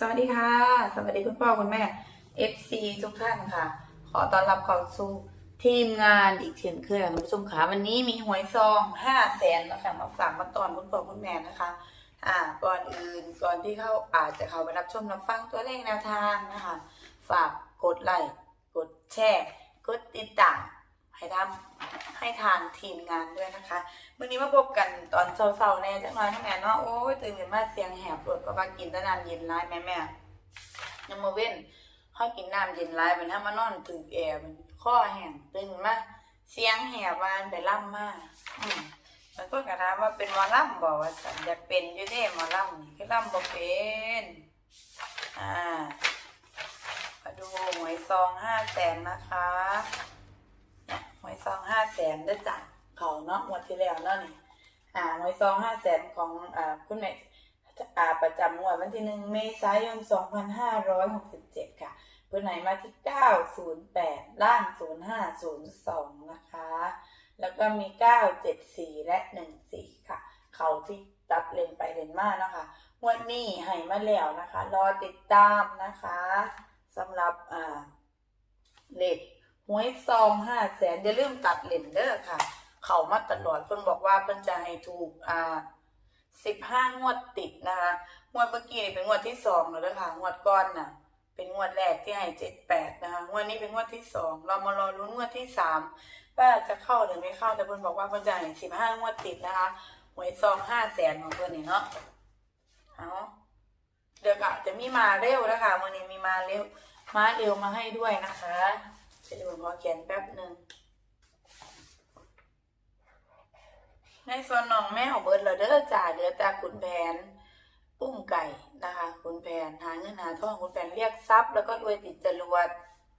สวัสดีค่ะ สวัสดีคุณพ่อคุณแม่ FC ทุกท่านค่ะ ขอต้อนรับเข้าสู่ทีมงานอีกเช่นเคยคุณผู้ชมค่ะวันนี้มีหวยซองห้าแสนนะคะมาฝากมาตอนคุณพ่อคุณแม่นะคะ อ่าก่อนอื่นก่อนที่เขาอาจจะเข้าไปรับชมรับฟังตัวเลขแนวทางนะคะ ฝากกดไลค์กดแชร์ กดติดตาม ให้ทำให้ทางทีมงานด้วยนะคะวันนี้มาพบกันตอนเช้าๆแน่จังน่อยนะแม่เนาะโอ้ยตื่นขึ้นมาเสียงแหบปวดเพราะว่ากินแต่น้ำเย็นร้ายแม่แม่ยังมาเว้นห้อยกินน้ำเย็นร้ายมันถ้ามานอนถึงแอร์มันข้อแห้งตื่นมาเสียงแหบวานไปล่ำมากอืมมันก็กระทำว่าเป็นมอล่ำบอกว่าสันอยากเป็นอยู่เด้มอล่ำนี่คือล่ำบ่เป็นอ่ามาดูหวยซองห้าแสนนะคะ หวยซองห้าแสนได้จ้ะเขาเนาะงวดที่แล้วเนาะนี่ อ่าหวยซองห้าแสนของอ่าคุณแม่อ่าประจำงวดวันที่หนึ่งเมษายนสองพันห้าร้อยหกสิบเจ็ดค่ะ เพื่อนไหนมาที่เก้าศูนย์แปดล่างศูนย์ห้าศูนย์สองนะคะ แล้วก็มีเก้าเจ็ดสี่และหนึ่งสี่ค่ะ เขาที่ตัดเลนไปเลนมานะคะงวดนี้ให้มาแล้วนะคะ รอติดตามนะคะสำหรับอ่าเลข หวยซองห้าแสนอย่าลืมตัดเลนเด้อค่ะ เขามาตลอดเพิ่นบอกว่าเพิ่นจะให้ถูกอ่าสิบห้างวดติดนะคะงวดเมื่อกี้นี่เป็นงวดที่สองแล้วนะคะงวดก้อนน่ะ เป็นงวดแรกที่ให้เจ็ดแปดนะคะงวดนี้เป็นงวดที่สองเรามารอลุ้นงวดที่สามว่าจะเข้าหรือไม่เข้าแต่เพิ่นบอกว่าเพิ่นจะให้สิบห้างวดติดนะคะหวยซองห้าแสนของเพิ่นนี่เนาะเอาเดี๋ยวกะจะมีมาเร็วนะคะวันนี้มีมาเร็วมาเร็วมาให้ด้วยนะคะ จะดูขอเขียนแป๊บหนึ่ง ในส่วนน้องแม่ของเบิร์ดเราเด้อจ่าเหลือแต่ขุนแผนอุ้มไก่นะคะขุนแผนหาเงินหาทองขุนแผนเรียกทรัพย์ แล้วก็รวยติดจรวด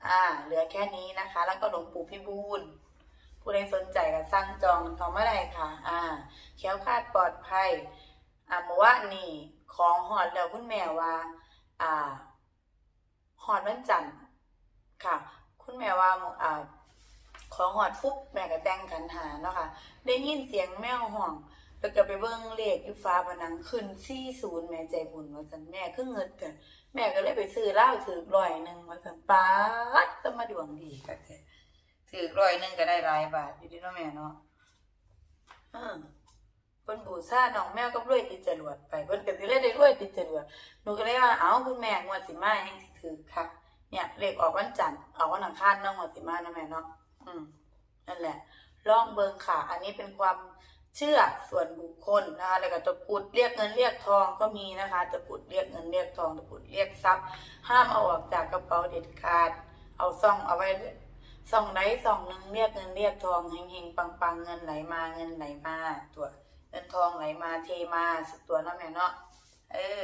อ่า เหลือแค่นี้นะคะ แล้วก็หลวงปู่พิบูลผู้ใดสนใจก็สั่งจองเขาไม่ได้ค่ะ อ่าเขียวคาดปลอดภัย อ่าเมื่อวานนี่ของหอดแล้วคุณแม่ว่า อ่าหอดวันจันทร์ค่ะ คุณแม่ว่าอ่าของหอดปุ๊บแม่ก็แต่งขันหาเนาะค่ะ ได้ยินเสียงแมวห้องแล้วก็ไปเบิ่งเลขอยู่ฟ้าผนังขึ้น40แม่ใจบุญว่าซั่นแม่คือเงินกันแม่ก็เลยไปซื้อเหล้าถือร้อยหนึงว่าซั่นป๊าดจะมาดวงดีก็แท้ถือร้อยหนึงก็ได้หลายบาทอยู่ดีเนาะแม่เนาะออเพิ่นบูชาน้องแมวกับรวยติดจรวดไปเพิ่นก็สิเลยได้รวยติดจรวดหนูก็เลยว่าเอ้าคุณแม่งวดสิมาแห่งถือค่ะ เนี่ยเลขออกวันจันทร์ออกวันอังคารนาะงวดสิมาเนาะแม่เนาะอืมนั่นแหละลองเบิงค่ะ อันนี้เป็นความเชื่อส่วนบุคคลนะคะแล้วก็ตะกุดเรียกเงินเรียกทองก็มีนะคะตะกุดเรียกเงินเรียกทองตะกุดเรียกทรัพย์ ห้ามเอาออกจากกระเป๋าเด็ดขาด เอาซ่องเอาไว้ซ่องไหนซ่องหนึ่งเรียกเงินเรียกทองเฮงๆปังๆเงินไหลมาเงินไหลมาตัวเงินทองไหลมาเทมาสุดตัวเนาะแม่เนาะเออ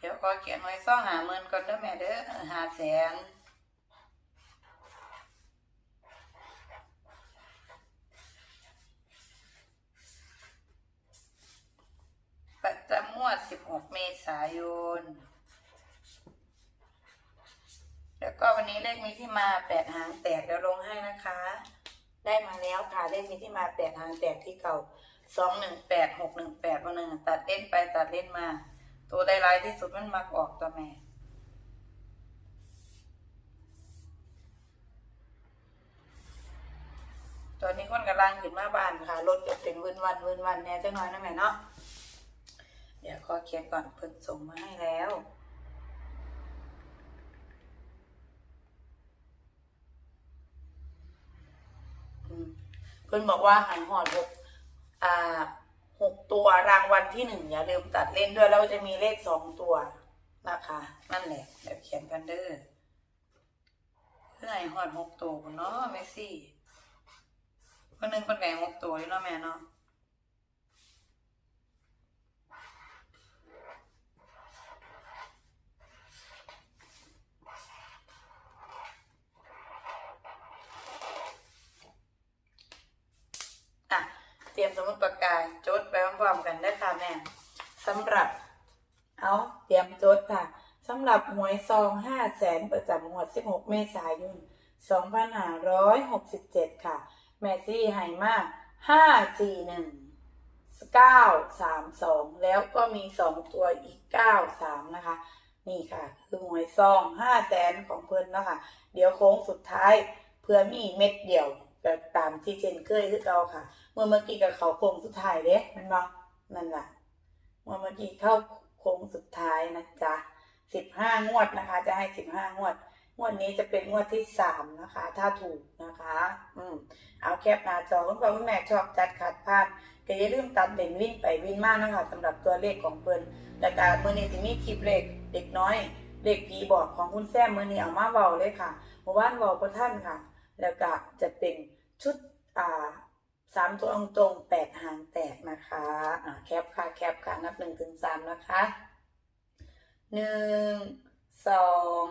เดี๋ยวขอเขียนไว้ซ่องหาเงินก่อนเด้อแม่เด้อหาแสนประจำงวด16 เมษายน แล้วก็วันนี้เลขมีที่มา8หางแตกเดี๋ยวลงให้นะคะ ได้มาแล้วค่ะเลขมีที่มา8หางแตกที่เก่า218 618วันหนึ่งตัดเล่นไปตัดเล่นมา ตัวได้รายที่สุดมันมักออกตัวแม่ตอนนี้คนกำลังขึ้นมาบ้านค่ะรถจะเป็นวินวันวินวันแน่จังน้อยนะแม่เนาะเดี๋ยวขอเขียนก่อนเพิ่นส่งมาให้แล้ว เพิ่นบอกว่าหันหอดหกอ่า หกตัวรางวัลที่หนึ่งอย่าลืมตัดเล่นด้วยแล้วจะมีเลขสองตัวนะคะนั่นแหละเดี๋ยวเขียนกันเด้อเพื่อให้หอดหกตัวนเนาะเมสซี่คนหนึ่งคนไก่หกตัวเนาะแม่เนาะ อะ เตรียมสมุดปากกาจดไปพร้อมๆกันได้ค่ะแม่สำหรับเอาเตรียมจดค่ะสำหรับหวยซองห้าแสนประจำงวด 16 เมษายน 2567 ค่ะ แม่ซี่ให้มา541เก้าสามสองแล้วก็มีสองตัวอีกเก้าสามนะคะ นี่ค่ะ คือหวยซองห้าแสนของเพื่อนเนาะคะ เดี๋ยวโค้งสุดท้ายเพื่อมีเม็ดเดียว แบบตามที่เจนเคยคือเราค่ะ เมื่อเมื่อกี้กับเขาโค้งสุดท้ายเด้มันเนาะนั่นแหละเมื่อเมื่อกี้เข้าโค้งสุดท้ายนะจ๊ะสิบห้างวดนะคะ จะให้สิบห้างวด งวดนี้จะเป็นงวดที่สามนะคะ ถ้าถูกนะคะ อืมเอาแคปหน้าจอคุณพ่อคุณแม่ชอบจัดขัดพลาดก็อย่าลืมตัดเด่นวิ่งไปวิ่งมากนะคะสำหรับตัวเลขของเพิ่นและการเมื่อนี้ที่มีคลิปเลขเด็กน้อยเด็กผีบอกของคุณแซมเมื่อนี้เอามาเบาเลยค่ะเมื่อวานเบาประท่านค่ะ แล้วก็จะเป็นชุดอ่าสามตัวตรงแปดหางแตกนะคะอ่าแคปค่ะแคปค่ะนับหนึ่งถึงสามนะคะหนึ่งสอง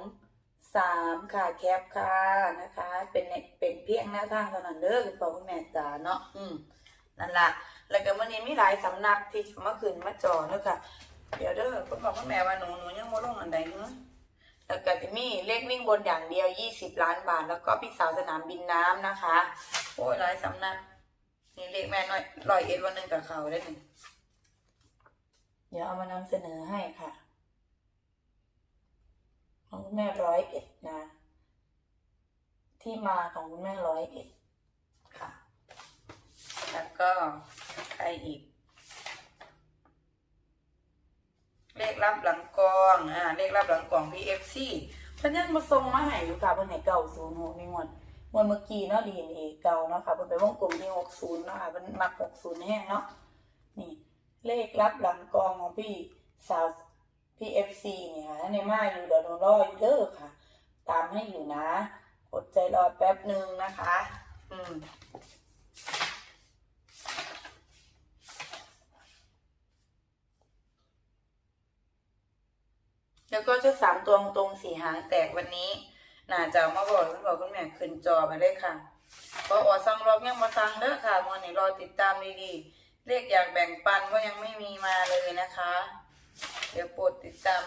สามค่ะแคปค่ะนะคะ เป็นเป็นเพียงแนวทางเท่านั้นเด้อคุณพ่อคุณแม่จ๋าเนาะอืมนั่นละแล้วก็มื่อนี้มีหลายสำนักที่จะมาขึ้นมาจอเนาะค่ะ เดี๋ยวเด้อคุณพ่อคุณแม่ว่าหนูหนูยังบ่ลงอันใดเนาะ แล้วก็จะมีเลขวิ่งบนอย่างเดียว 20 ล้านบาท แล้วก็พี่สาวสนามบินน้ำนะคะ โอ้ยหลายสำนักนี่เลขแม่น้อยร้อยเอ็ดวันหนึ่งกับเขาได้หนึ่งเดี๋ยวเอามานำเสนอให้ค่ะของคุณแม่ร้อยเอ็ดนะ ที่มาของคุณแม่ร้อยเอ็ดค่ะ แล้วก็ใครอีก เลขรับหลังกองอ่าเลขรับหลังกอง PFC เพิ่นยังมาส่งมาให้อยู่ค่ะเพิ่นให้เก่าศูนย์หกในงวดงวดเมื่อกี้เนาะ DNA เก่าเนาะค่ะเพิ่นไปวงกลมที่หกศูนย์เนาะค่ะเพิ่นมักหกศูนย์แห้งเนาะนี่เลขรับหลังกองของพี่สาว PFC เนี่ยค่ะในมาอยู่เดี๋ยวโดนรออยู่เด้อค่ะ ตามให้อยู่นะอดใจรอแป๊บหนึ่งนะคะ อืม แล้วก็ชุดสามตัวตรงสีหางแตกวันนี้น่าจะมาบอกคุณบอกคุณแม่ขึ้นจอมาเลยค่ะพราะออสั่งรอบยังมาสั่งเด้อค่ะมื่อนี้รอติดตามดีๆเลขอยากแบ่งปันก็ยังไม่มีมาเลยนะคะ เดี๋ยวโปรดติดตาม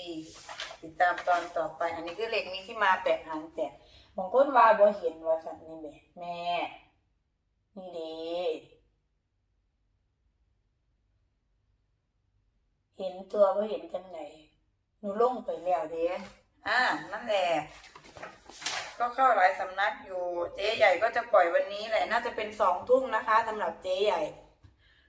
ดีๆ ติดตามตอนต่อไป อันนี้คือเลขนี้ที่มาแปดหางแตกบางคนว่าบ่เห็นว่าสัตว์นี่แม่แม่ นี่ด้เห็นตัวบ่เห็นจังไหน หนูลงไปแล้วเด้อ่า นั่นแหละ ก็เข้าหลายสำนักอยู่ เจ๊ใหญ่ก็จะปล่อยวันนี้แหละ น่าจะเป็นสองทุ่มนะคะสำหรับเจ๊ใหญ่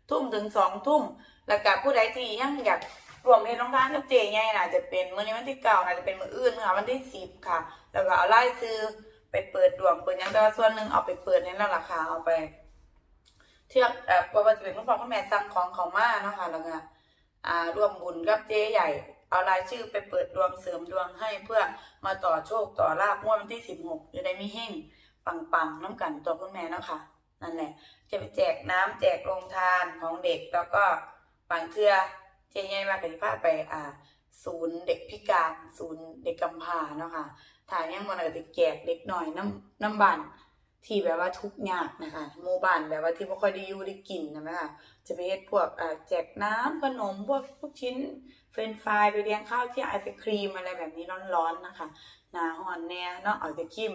ทุ่มถึงสองทุ่ม แล้วกับผู้ใดที่ยังอยากรวมเรียนรองทานกับเจ๊ใหญ่น่ะจะเป็นมื้อนี้วันที่เก้าน่าจะเป็นมื้ออื่นค่ะวันที่สิบค่ะ แล้วก็เอาไล่ซื้อไปเปิดดวงเปิดยังแต่ว่าส่วนหนึ่งเอาไปเปิดในราคาเอาไป เทียบเอ่อว่าจะเป็นคุณพ่อคุณแม่สั่งของเขามาเนาะค่ะแล้วก็อ่าร่วมบุญกับเจ๊ใหญ่ เอารายชื่อไปเปิดดวงเสริมดวงให้เพื่อมาต่อโชคต่อลาบงวดวันที่สิบหกจะได้มีเฮงปังๆน้ำกันตัวคุณแม่นะคะนั่นแหละ จะไปแจกน้ำแจกโรงทานของเด็กแล้วก็บางเทือเจ๊ใหญ่มากกิพาไปอ่า ศูนย์เด็กพิการ ศูนย์เด็กกำพร้าเนาะค่ะถ่ายยังมันก็จจะแจกเด็กหน่อยน้ำน้ำบาน ที่แบบว่าทุกยากนะคะหมู่บ้านแบบว่าที่ไม่ค่อยได้อยู่ได้กินนะแม่ค่ะจะไปเฮ็ดพวกอ่าแจกน้ำขนมพวกลูกชิ้นเฟรนฟรายไปเลี้ยงข้าวที่ไอศครีมอะไรแบบนี้ร้อนๆนะคะหนาหอนแน่เนาะเอาจะคิม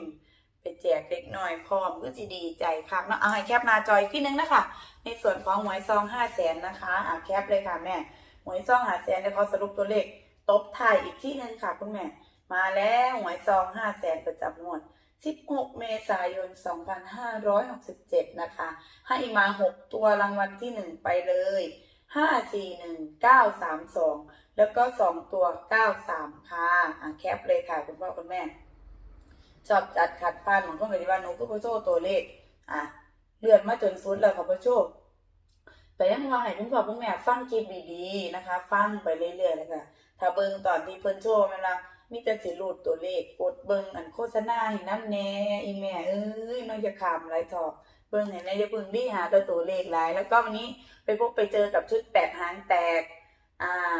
ไปแจกเด็กหน่อยพร้อมก็จะดีใจค่ะเนาะเอาให้แคปหน้าจอยขึ้นนึงนะคะ ในส่วนของหวยซองห้าแสนนะคะอ่าแคปเลยค่ะแม่หวยซองห้าแสนเดี๋ยวเขาสรุปตัวเลขตบถ่ายอีกที่หนึ่งค่ะคุณแม่มาแล้วหวยซองห้าแสนประจำงวด 16 เมษายน 2567 นะคะ ให้มา 6 ตัวรางวัลที่ 1 ไปเลย 5 4 1 9 3 2 แล้วก็ 2 ตัว 93 ค่ะ อะ แคปเลยค่ะ คุณพ่อคุณแม่ ชอบจัดขัดพานของคนปฏิบัติหนูก็ไปโชว์ตัวเลข อะ เลื่อนมาจนสุดแล้วค่ะพ่อโชคแต่ยังรอให้คุณพ่อคุณแม่ฟังคลิปดีๆนะคะ ฟังไปเรื่อยๆเลยค่ะ ถ้าเบิ่งตอนที่เพิ่นโชว์ม่นละ มีแต่สิรูดตัวเลขกดเบิ่งอันโฆษณาให้น้ำแน่อีแม่เอ้ยน้องจะขำไรทอกเบิ่งให้แน่อย่าเบิ่งดีหาตัวตัวเลขหลาย แล้วก็วันนี้ไปพบไปเจอกับชุดแปดหางแตก อ่า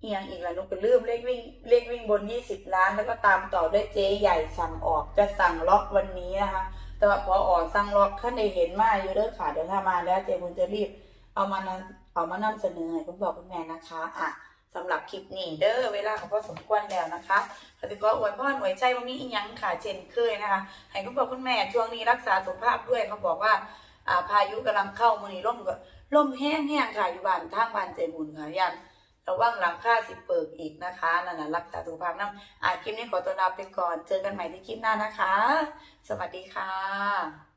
เอียงอีกแล้วนุกไปลืมเลขวิ่งเลขวิ่งบนยี่สิบล้าน แล้วก็ตามต่อด้วยเจ๊ใหญ่สั่งออกจะสั่งล็อกวันนี้นะคะ แต่ว่าพอออกสั่งล็อกท่านได้เห็นมาอยู่เด้อค่ะเดี๋ยวถ้ามาแล้วเจ๊บุญจะรีบ เอามานำเอามานำเสนอให้คุณพ่อคุณแม่นะคะ อะ สำหรับคลิปนี้เด้อเวลาของพ่อสมควรแล้วนะคะปฏิกรอวยพรอวยใจว่ามีอีหยังค่ะเช่นเคยนะคะให้คุณพ่อคุณแม่ช่วงนี้รักษาสุขภาพด้วยเขาบอกว่าอ่าพายุกำลังเข้ามือนี้ลมก็ลมแห้งๆค่ะอยู่บ้านทางบ้านใจบุญค่ะย่านระวังหลังคาสิเปิกอีกนะคะนั่นน่ะรักษาสุขภาพน้ำอ่าคลิปนี้ขอตัวลาไปก่อน เจอกันใหม่ที่คลิปหน้านะคะ สวัสดีค่ะ